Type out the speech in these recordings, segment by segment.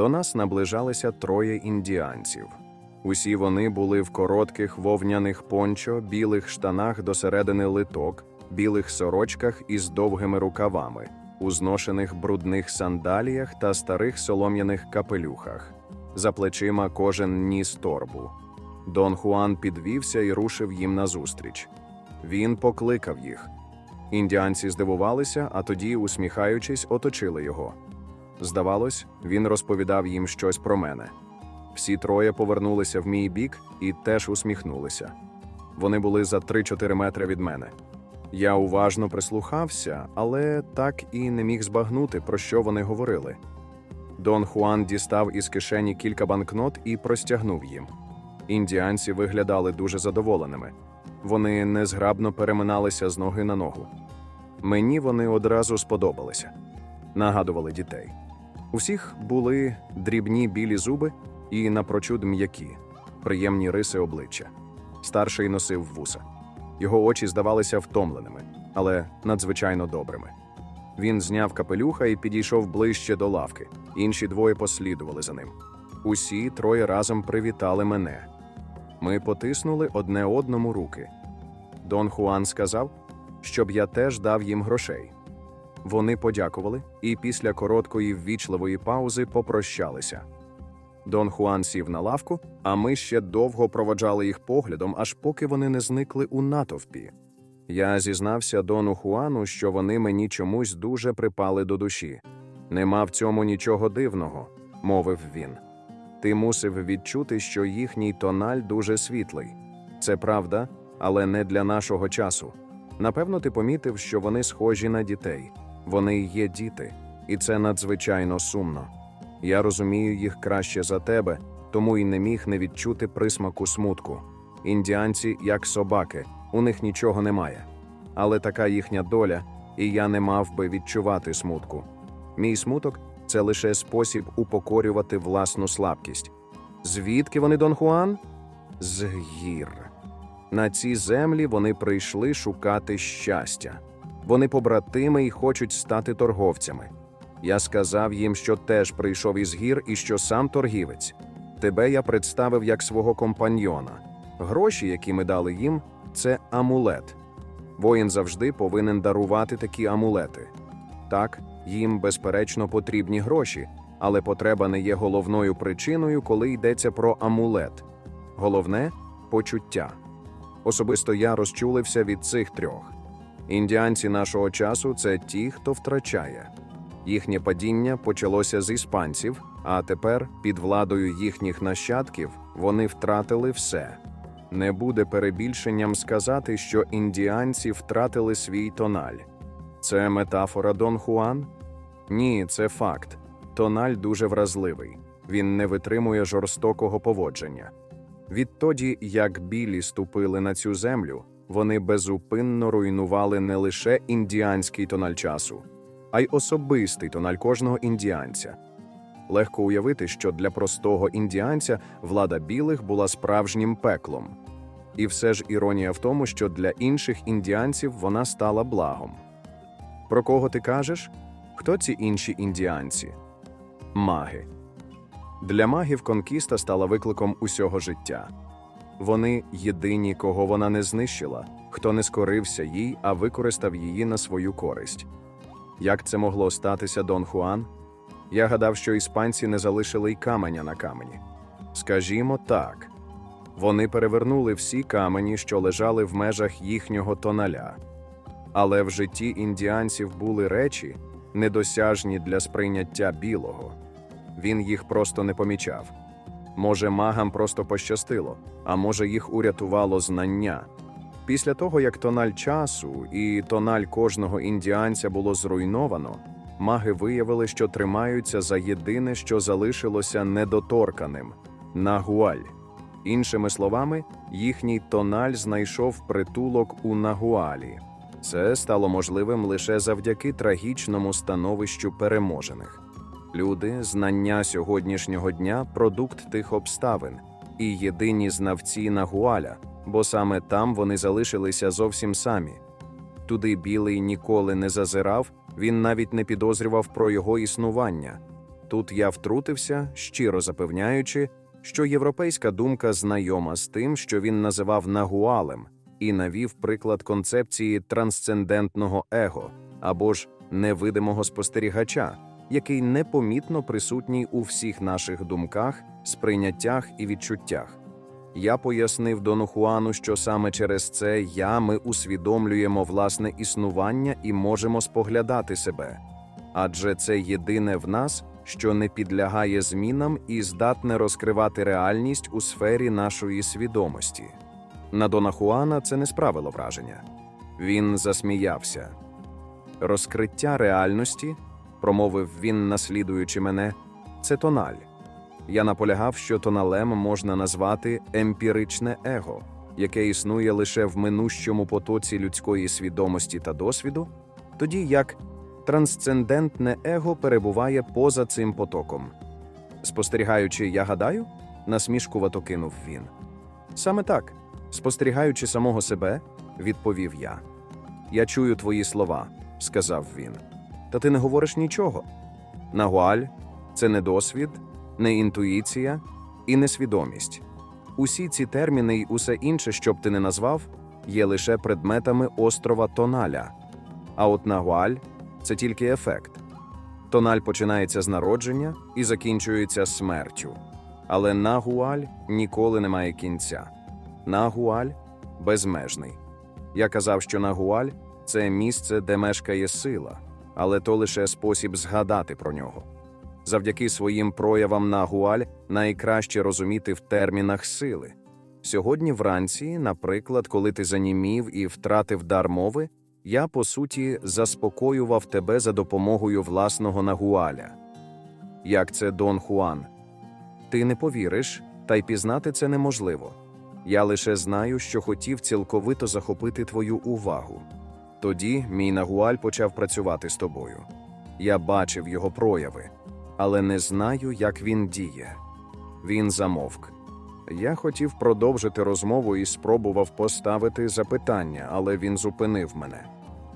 До нас наближалися троє індіанців. Усі вони були в коротких вовняних пончо, білих штанах до середини литок, білих сорочках із довгими рукавами, у зношених брудних сандаліях та старих солом'яних капелюхах. За плечима кожен ніс торбу. Дон Хуан підвівся і рушив їм назустріч. Він покликав їх. Індіанці здивувалися, а тоді, усміхаючись, оточили його. Здавалось, він розповідав їм щось про мене. Всі троє повернулися в мій бік і теж усміхнулися. Вони були за 3-4 метри від мене. Я уважно прислухався, але так і не міг збагнути, про що вони говорили. Дон Хуан дістав із кишені кілька банкнот і простягнув їм. Індіанці виглядали дуже задоволеними. Вони незграбно переминалися з ноги на ногу. Мені вони одразу сподобалися, нагадували дітей. У всіх були дрібні білі зуби і напрочуд м'які, приємні риси обличчя. Старший носив вуса. Його очі здавалися втомленими, але надзвичайно добрими. Він зняв капелюха і підійшов ближче до лавки. Інші двоє послідували за ним. Усі троє разом привітали мене. Ми потиснули одне одному руки. Дон Хуан сказав, щоб я теж дав їм грошей. Вони подякували і після короткої ввічливої паузи попрощалися. Дон Хуан сів на лавку, а ми ще довго проводжали їх поглядом, аж поки вони не зникли у натовпі. Я зізнався Дону Хуану, що вони мені чомусь дуже припали до душі. Нема в цьому нічого дивного, мовив він. Ти мусив відчути, що їхній тональ дуже світлий. Це правда, але не для нашого часу. Напевно, ти помітив, що вони схожі на дітей. Вони є діти, і це надзвичайно сумно. Я розумію їх краще за тебе, тому й не міг не відчути присмаку смутку. Індіанці, як собаки, у них нічого немає. Але така їхня доля, і я не мав би відчувати смутку. Мій смуток це лише спосіб упокорювати власну слабкість. Звідки вони, Дон Хуан? З гір. На ці землі вони прийшли шукати щастя. Вони побратими і хочуть стати торговцями. Я сказав їм, що теж прийшов із гір і що сам торгівець. Тебе я представив як свого компаньйона. Гроші, які ми дали їм, це амулет. Воїн завжди повинен дарувати такі амулети. Так, їм, безперечно, потрібні гроші, але потреба не є головною причиною, коли йдеться про амулет. Головне почуття. Особисто я розчулився від цих трьох. Індіанці нашого часу це ті, хто втрачає. Їхнє падіння почалося з іспанців, а тепер, під владою їхніх нащадків, вони втратили все. Не буде перебільшенням сказати, що індіанці втратили свій тональ. Це метафора Дон Хуан? Ні, це факт. Тональ дуже вразливий. Він не витримує жорстокого поводження. Відтоді, як білі ступили на цю землю, вони безупинно руйнували не лише індіанський тональ часу, а й особистий тональ кожного індіанця. Легко уявити, що для простого індіанця влада білих була справжнім пеклом. І все ж іронія в тому, що для інших індіанців вона стала благом. Про кого ти кажеш? Хто ці інші індіанці? Маги. Для магів конкіста стала викликом усього життя. Вони єдині, кого вона не знищила, хто не скорився їй, а використав її на свою користь. Як це могло статися Дон Хуан? Я гадав, що іспанці не залишили й каменя на камені. Скажімо так, вони перевернули всі камені, що лежали в межах їхнього тоналя. Але в житті індіанців були речі, недосяжні для сприйняття білого. Він їх просто не помічав. Може, магам просто пощастило, а може, їх урятувало знання. Після того, як тональ часу і тональ кожного індіанця було зруйновано, маги виявили, що тримаються за єдине, що залишилося недоторканим нагуаль. Іншими словами, їхній тональ знайшов притулок у нагуалі. Це стало можливим лише завдяки трагічному становищу переможених. Люди, знання сьогоднішнього дня продукт тих обставин і єдині знавці Нагуаля, бо саме там вони залишилися зовсім самі. Туди білий ніколи не зазирав, він навіть не підозрював про його існування. Тут я втрутився, щиро запевняючи, що європейська думка знайома з тим, що він називав нагуалем, і навів приклад концепції трансцендентного его або ж невидимого спостерігача, який непомітно присутній у всіх наших думках, сприйняттях і відчуттях. Я пояснив Дону Хуану, що саме через це я ми усвідомлюємо власне існування і можемо споглядати себе, адже це єдине в нас, що не підлягає змінам і здатне розкривати реальність у сфері нашої свідомості. На Дона Хуана це не справило враження. Він засміявся. Розкриття реальності, промовив він, наслідуючи мене, це тональ. Я наполягав, що тоналем можна назвати емпіричне его, яке існує лише в минущому потоці людської свідомості та досвіду, тоді як трансцендентне его перебуває поза цим потоком. Спостерігаючи, я гадаю, насмішкувато кинув він. Саме так, спостерігаючи самого себе, відповів я. Я чую твої слова, сказав він. Та ти не говориш нічого. Нагуаль це не досвід, не інтуїція і не свідомість. Усі ці терміни й усе інше, що б ти не назвав, є лише предметами острова Тоналя. А от Нагуаль це тільки ефект. Тональ починається з народження і закінчується смертю. Але Нагуаль ніколи не має кінця. Нагуаль безмежний. Я казав, що Нагуаль це місце, де мешкає сила, але то лише спосіб згадати про нього. Завдяки своїм проявам Нагуаль найкраще розуміти в термінах сили. Сьогодні вранці, наприклад, коли ти занімів і втратив дар мови, я, по суті, заспокоював тебе за допомогою власного Нагуаля. Як це Дон Хуан? Ти не повіриш, та й пізнати це неможливо. Я лише знаю, що хотів цілковито захопити твою увагу. Тоді мій Нагуаль почав працювати з тобою. Я бачив його прояви, але не знаю, як він діє. Він замовк. Я хотів продовжити розмову і спробував поставити запитання, але він зупинив мене.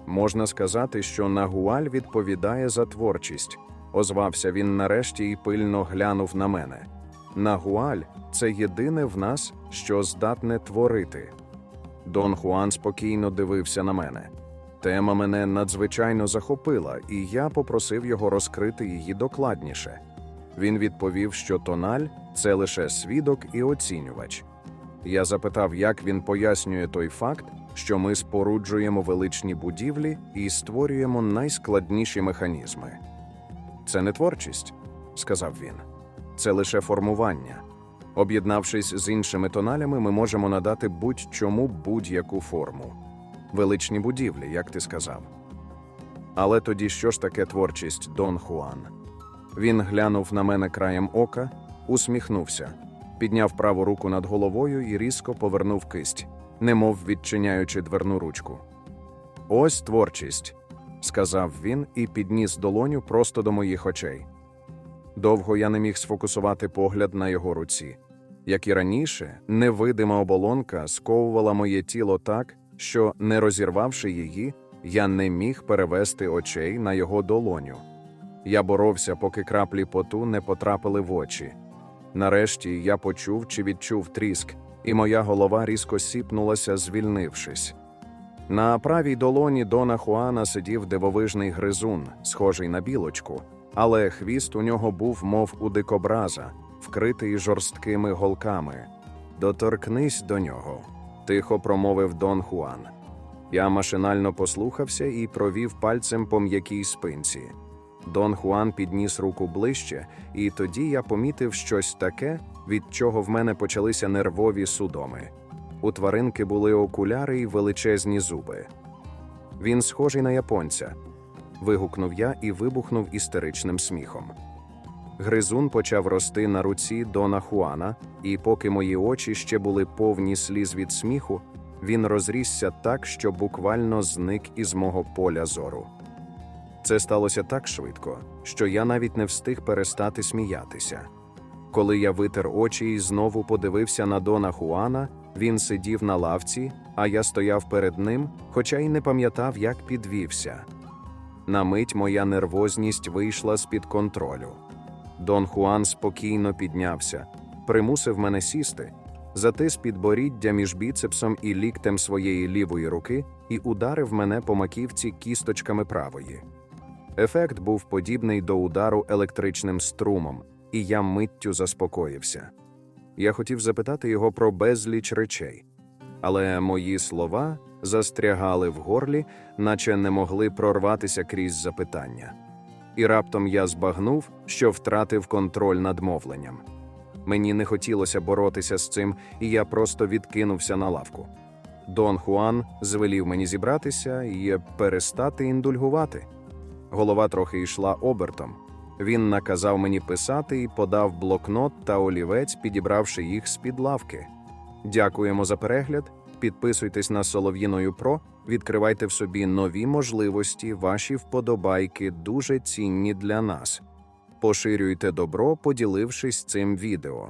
Можна сказати, що Нагуаль відповідає за творчість. Озвався він нарешті і пильно глянув на мене. Нагуаль це єдине в нас, що здатне творити. Дон Хуан спокійно дивився на мене. Тема мене надзвичайно захопила, і я попросив його розкрити її докладніше. Він відповів, що тональ це лише свідок і оцінювач. Я запитав, як він пояснює той факт, що ми споруджуємо величні будівлі і створюємо найскладніші механізми. Це не творчість, сказав він, це лише формування. Об'єднавшись з іншими тоналями, ми можемо надати будь-чому будь-яку форму. Величні будівлі, як ти сказав. Але тоді що ж таке творчість Дон Хуан? Він глянув на мене краєм ока, усміхнувся, підняв праву руку над головою і різко повернув кисть, немов відчиняючи дверну ручку. Ось творчість, сказав він і підніс долоню просто до моїх очей. Довго я не міг сфокусувати погляд на його руці. Як і раніше, невидима оболонка сковувала моє тіло так, що, не розірвавши її, я не міг перевести очей на його долоню. Я боровся, поки краплі поту не потрапили в очі. Нарешті я почув чи відчув тріск, і моя голова різко сіпнулася, звільнившись. На правій долоні Дона Хуана сидів дивовижний гризун, схожий на білочку, але хвіст у нього був, мов у дикобраза, вкритий жорсткими голками. Доторкнись до нього, тихо промовив Дон Хуан. Я машинально послухався і провів пальцем по м'якій спинці. Дон Хуан підніс руку ближче, і тоді я помітив щось таке, від чого в мене почалися нервові судоми. У тваринки були окуляри й величезні зуби. Він схожий на японця. вигукнув я і вибухнув істеричним сміхом. Гризун почав рости на руці Дона Хуана, і поки мої очі ще були повні сліз від сміху, він розрісся так, що буквально зник із мого поля зору. Це сталося так швидко, що я навіть не встиг перестати сміятися. Коли я витер очі і знову подивився на Дона Хуана, він сидів на лавці, а я стояв перед ним, хоча й не пам'ятав, як підвівся. На мить моя нервозність вийшла з-під контролю. Дон Хуан спокійно піднявся, примусив мене сісти, затис підборіддя між біцепсом і ліктем своєї лівої руки і ударив мене по маківці кісточками правої. Ефект був подібний до удару електричним струмом, і я миттю заспокоївся. Я хотів запитати його про безліч речей, але мої слова застрягали в горлі, наче не могли прорватися крізь запитання. І раптом я збагнув, що втратив контроль над мовленням. Мені не хотілося боротися з цим, і я просто відкинувся на лавку. Дон Хуан звелів мені зібратися і перестати індульгувати. Голова трохи йшла обертом. Він наказав мені писати і подав блокнот та олівець, підібравши їх з-під лавки. Дякуємо за перегляд. Підписуйтесь на Солов'їною Про, відкривайте в собі нові можливості, ваші вподобайки дуже цінні для нас. Поширюйте добро, поділившись цим відео.